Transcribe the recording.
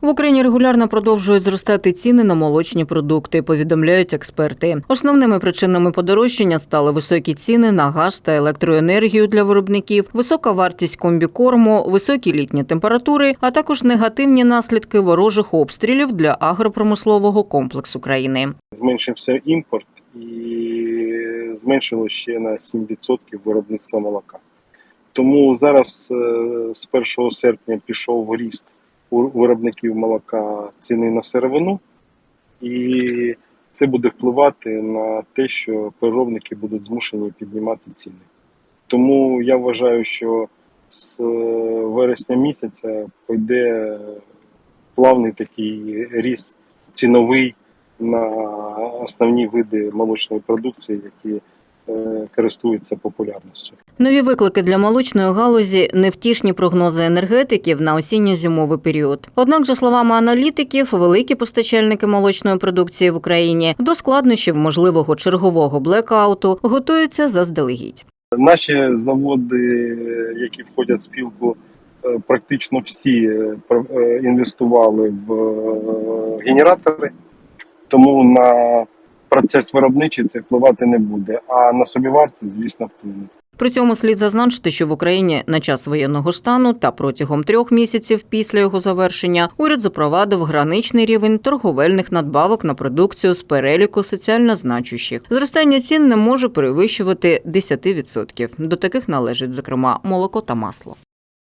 В Україні регулярно продовжують зростати ціни на молочні продукти, повідомляють експерти. Основними причинами подорожчання стали високі ціни на газ та електроенергію для виробників, висока вартість комбікорму, високі літні температури, а також негативні наслідки ворожих обстрілів для агропромислового комплексу країни. зменшився імпорт і зменшило ще на 7% виробництва молока. Тому зараз е, з 1 серпня пішов ріст у виробників молока ціни на сировину, і це буде впливати на те, що переробники будуть змушені піднімати ціни. Тому я вважаю, що з е, вересня місяця пойде плавний такий ріст ціновий на основні види молочної продукції, які користуються популярністю. Нові виклики для молочної галузі невтішні прогнози енергетиків на осінньо-зимовий період. Однак, за словами аналітиків, великі постачальники молочної продукції в Україні до складнощів можливого чергового блекауту готуються заздалегідь. Наші заводи, які входять в спілку, е, практично всі е, е, інвестували в е, генератори, тому на процес виробничий це впливати не буде. А на собівартість, звісно, вплине. При цьому слід зазначити, що в Україні на час воєнного стану та протягом трьох місяців після його завершення уряд запровадив граничний рівень торговельних надбавок на продукцію з переліку соціально значущих. Зростання цін не може перевищувати 10%. До таких належить, зокрема, молоко та масло.